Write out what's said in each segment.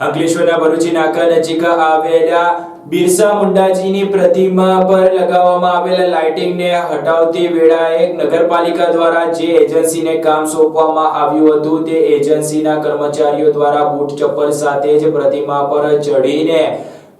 અંકલેશ્વરના ભરૂચી નાકા નજીક આવેલા બિરસા મુંડાજીની પ્રતિમા પર લગાવવામાં આવેલા લાઇટિંગને હટાવતી વેળાએ નગરપાલિકા દ્વારા જે એજન્સીને કામ સોંપવામાં આવ્યું હતું તે એજન્સીના કર્મચારીઓ દ્વારા બૂટ ચપ્પલ સાથે જ પ્રતિમા પર ચઢીને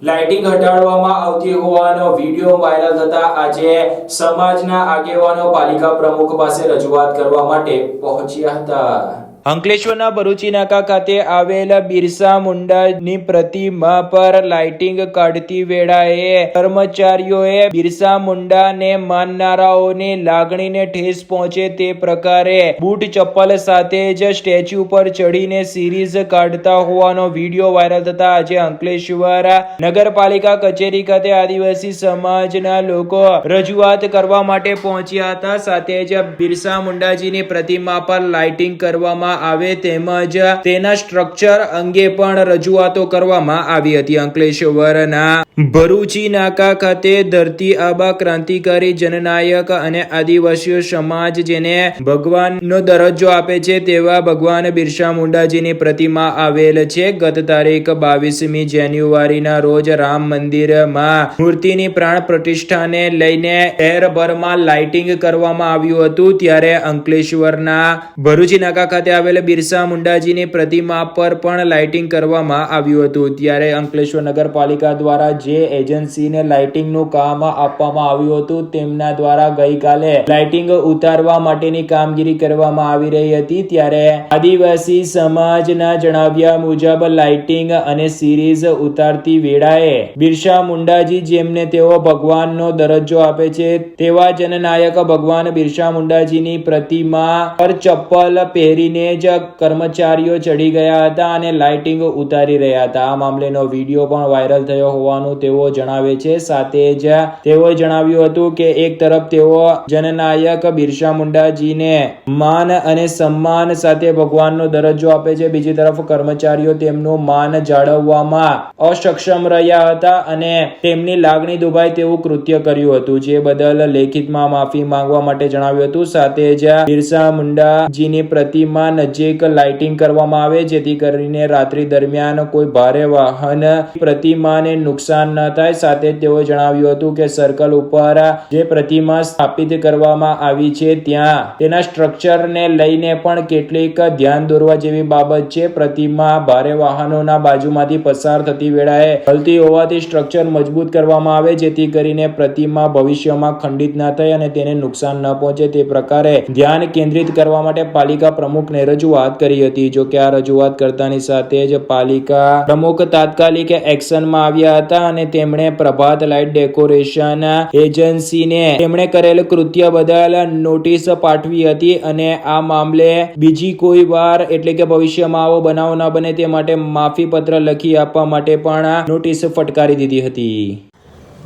લાઇટિંગ હટાડવામાં આવતી હોવાનો વીડિયો વાયરલ થતા આજે સમાજના આગેવાનો પાલિકા પ્રમુખ પાસે રજૂઆત કરવા માટે પહોંચ્યા હતા. અંકલેશ્વરના ભરૂચી નાકા ખાતે આવેલ બિરસા મુંડાની પ્રતિમા પર લાઇટિંગ કાઢતી વેળાએ કર્મચારીઓએ બિરસા મુંડાને માનનારાઓની લાગણીને ઠેસ પહોંચે તે પ્રકારે બૂટ ચપ્પલ સાથે જ સ્ટેચ્યુ પર ચડીને સિરીઝ કાઢતા હોવાનો વીડિયો વાયરલ થતા આજે અંકલેશ્વર નગરપાલિકા કચેરી ખાતે આદિવાસી સમાજના લોકો રજૂઆત કરવા માટે પહોંચ્યા હતા. સાથે જ બિરસા મુંડાજીની પ્રતિમા પર લાઇટિંગ કરવામાં આવે તેમજ તેના સ્ટ્રક્ચર અંગે પણ રજૂઆતો કરવામાં આવી હતી. અંકલેશ્વરના ભરૂચી નાકા ખાતે ધરતી આબા ક્રાંતિકારી જનનાયક અને આદિવાસીઓ સમાજ જેને ભગવાનનો દરજ્જો આપે છે તેવા ભગવાન બિરસા મુંડાજીની પ્રતિમા આવેલ છે. ગત તારીખ બાવીસમી જાન્યુઆરીના રોજ રામ મંદિરમાં મૂર્તિની પ્રાણ પ્રતિષ્ઠાને લઈને એરભરમાં લાઇટિંગ કરવામાં આવ્યું હતું. ત્યારે અંકલેશ્વરના ભરૂચી નાકા ખાતે આવેલ બિરસા મુંડાજીની પ્રતિમા પર પણ લાઇટિંગ કરવામાં આવ્યું હતું. ત્યારે અંકલેશ્વર નગરપાલિકા દ્વારા જે એજન્સીને લાઇટિંગનું કામ આપવામાં આવ્યું હતું, તેમના દ્વારા ગઈકાલે લાઇટિંગ ઉતારવા માટેની કામગીરી કરવામાં આવી રહી હતી. ત્યારે આદિવાસી સમાજના જણાવ્યા મુજબ લાઇટિંગ અને સિરીઝ ઉતારતી વેળાએ બિરસા મુંડાજી જેમને તેઓ ભગવાનનો દરજ્જો આપે છે, તેવા જનનાયક ભગવાન બિરસા મુંડાજીની પ્રતિમા પર ચપ્પલ પહેરીને જ કર્મચારીઓ ચડી ગયા હતા અને લાઇટિંગ ઉતારી રહ્યા હતા. આ મામલેનો વીડિયો પણ વાયરલ થયો હોવાનું તેઓ જણાવે છે. સાથે જ તેઓએ જણાવ્યું હતું કે એક તરફ તેઓ જનનાયક બિરસા મુંડાજીને માન અને સન્માન સાથે ભગવાનનો દરજ્જો આપે છે. બીજી તરફ કર્મચારીઓ તેમનું માન જાળવવામાં અસક્ષમ રહ્યા હતા અને તેમની લાગણી દુભાય તેવું કૃત્ય કર્યું હતું, જે બદલ લેખિતમાં માફી માંગવા માટે જણાવ્યું હતું. સાથે જ બિરસા મુંડાજીની પ્રતિમા નજીક લાઇટિંગ કરવામાં આવે, જેથી કરીને રાત્રિ દરમિયાન કોઈ ભારે વાહન પ્રતિમાને નુકસાન ન થાય. સાથે તેઓએ જણાવ્યું હતું કે સર્કલ ઉપર જે પ્રતિમા સ્થાપિત કરવામાં આવી છે, ત્યાં તેના સ્ટ્રક્ચરને લઈને પણ કેટલીક ધ્યાન દોરવા જેવી બાબત છે. પ્રતિમા ભારે વાહનોના બાજુમાંથી પસાર થતી વેળાએ હલતી હોવાથી સ્ટ્રક્ચર મજબૂત કરવામાં આવે, જેથી કરીને પ્રતિમા ભવિષ્યમાં ખંડિત ના થાય અને તેને નુકસાન ન પહોંચે. તે પ્રકારે ધ્યાન કેન્દ્રિત કરવા માટે પાલિકા પ્રમુખને રજૂઆત કરી હતી. જો કે આ રજૂઆત કરતાની સાથે જ પાલિકા પ્રમુખ તાત્કાલિક એક્શનમાં આવ્યા હતા અને તેમણે પ્રભાત લાઇટ ડેકોરેશન એજન્સીને તેમણે કરેલ કૃત્ય બદલ નોટિસ પાઠવી હતી અને આ મામલે બીજી કોઈ વાર, એટલે કે ભવિષ્યમાં, આવો બનાવ ન બને તે માટે માફી પત્ર લખી આપવા માટે પણ નોટિસ ફટકારી દીધી હતી.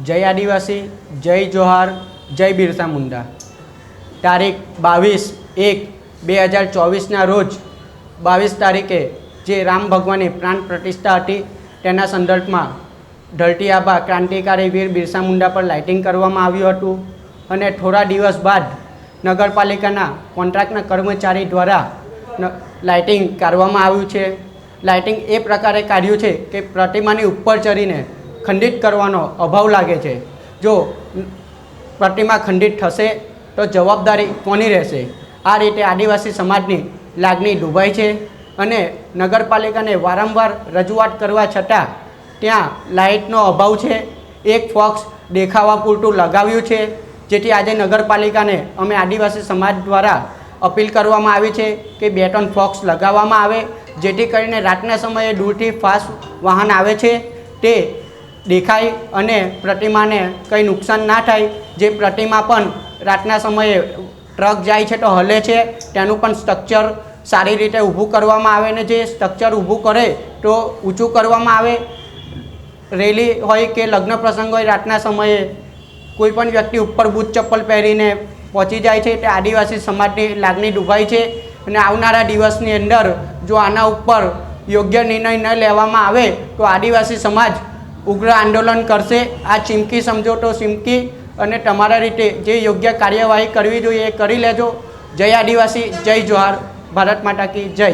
જય આદિવાસી, જય જોહાર, જય બિરસા મુંડા. તારીખ બાવીસ એક બે હજાર ચોવીસના રોજ બાવીસ તારીખે જે રામ ભગવાનની પ્રાણ પ્રતિષ્ઠા હતી, તેના સંદર્ભમાં ઢળતી આભા ક્રાંતિકારી વીર બિરસા મુંડા પર લાઇટિંગ કરવામાં આવ્યું હતું અને થોડા દિવસ બાદ નગરપાલિકાના કોન્ટ્રાક્ટના કર્મચારી દ્વારા લાઇટિંગ કાઢવામાં આવ્યું છે. લાઇટિંગ એ પ્રકારે કાઢ્યું છે કે પ્રતિમાની ઉપર ચડીને ખંડિત કરવાનો અભાવ લાગે છે. જો પ્રતિમા ખંડિત થશે તો જવાબદારી કોની રહેશે? આ રીતે આદિવાસી સમાજની લાગણી ડૂબાય છે અને નગરપાલિકાને વારંવાર રજૂઆત કરવા છતાં ત્યાં લાઇટનો અભાવ છે. એક ફોક્સ દેખાવા પૂરતું લગાવ્યું છે, જેથી આજે નગરપાલિકાને અમે આદિવાસી સમાજ દ્વારા અપીલ કરવામાં આવી છે કે બે ત્રણ ફોક્સ લગાવવામાં આવે, જેથી કરીને રાતના સમયે દૂરથી ફાસ્ટ વાહન આવે છે. તે દેખાય અને પ્રતિમાને કંઈ નુકસાન ના થાય. જે પ્રતિમા પણ રાતના સમયે ટ્રક જાય છે તો હલે છે. તેનું પણ સ્ટ્રક્ચર સારી રીતે ઊભું કરવામાં આવે ને જે સ્ટ્રક્ચર ઊભું કરે તો ઊંચું કરવામાં આવે. રેલી હોય કે લગ્ન પ્રસંગ હોય રાતના સમયે કોઈ પણ વ્યક્તિ ઉપર બૂટ ચપ્પલ પહેરીને પહોંચી જાય છે તે આદિવાસી સમાજની લાગણી ડૂબાય છે. અને આવનારા દિવસની અંદર જો આના ઉપર યોગ્ય નિર્ણય ન લેવામાં આવે તો આદિવાસી સમાજ ઉગ્ર આંદોલન કરશે. આ ચીમકી સમજો તો ચીમકી અને તમારા રીતે જે યોગ્ય કાર્યવાહી કરવી જોઈએ એ કરી લેજો. જય આદિવાસી, જય જોહાર. ભારત માતા કી જય.